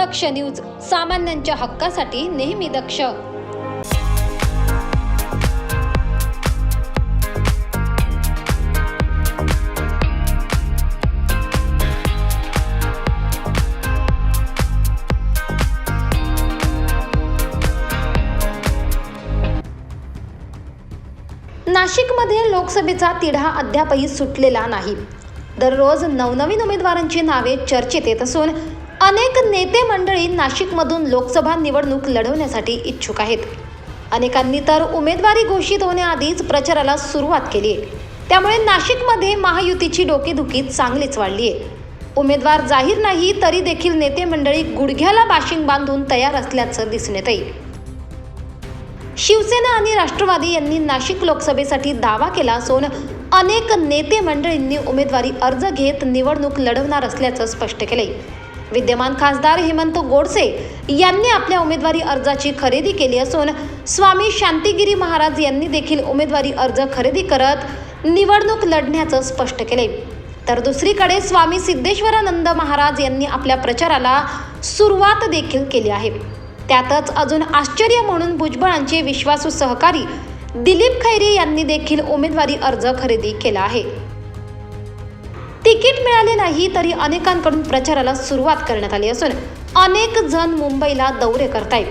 दक्ष news सामान्यांच्या हक्कासाठी नेहमी दक्ष. नाशिकमध्ये लोकसभेचा तिढा अद्यापही सुटलेला नाही. दररोज नवनवीन उमेदवारांची नावे चर्चेत येत असून अनेक नेते मंडळी नाशिकमधून लोकसभा निवडणूक लढवण्यासाठी इच्छुक आहेत. अनेकांनी तर उमेदवारी घोषित होण्याआधीच प्रचाराला सुरुवात केली आहे त्यामुळे नाशिकमध्ये महायुतीची डोकेदुखी चांगलीच वाढली आहे उमेदवार जाहीर नाही तरी देखील नेते मंडळी गुडघ्याला बाशिंग बांधून तयार असल्याचं दिसण्यात येईल आहे शिवसेना आणि राष्ट्रवादी यांनी नाशिक लोकसभेसाठी दावा केला असून अनेक नेते मंडळींनी उमेदवारी अर्ज घेत निवडणूक लढवणार असल्याचं स्पष्ट केलंय. विद्यमान खासदार हेमंत गोडसे यांनी आपल्या उमेदवारी अर्जाची खरेदी केली असून स्वामी शांतिगिरी महाराज यांनी देखील उमेदवारी अर्ज खरेदी करत निवडणूक लढण्याचं स्पष्ट केले. तर दुसरीकडे स्वामी सिद्धेश्वरानंद महाराज यांनी आपल्या प्रचाराला सुरुवात देखील केली आहे. त्यातच अजून आश्चर्य म्हणून भुजबळांचे विश्वासू सहकारी दिलीप खैरे यांनी देखील उमेदवारी अर्ज खरेदी केला आहे. तिकीट मिळाले नाही तरी अनेकांकडून प्रचाराला सुरुवात करण्यात आली असून अनेक जण मुंबईला दौरे करतायत.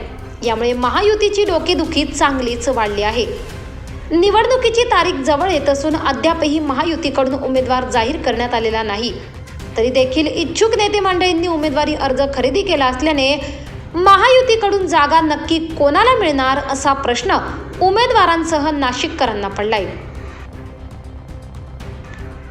यामुळे महायुतीची डोकेदुखी चांगलीच वाढली आहे. निवडणुकीची तारीख जवळ येत असून अद्यापही महायुतीकडून उमेदवार जाहीर करण्यात आलेला नाही. तरी देखील इच्छुक नेते मंडळींनी उमेदवारी अर्ज खरेदी केला असल्याने महायुतीकडून जागा नक्की कोणाला मिळणार असा प्रश्न उमेदवारांसह नाशिककरांना पडलाय.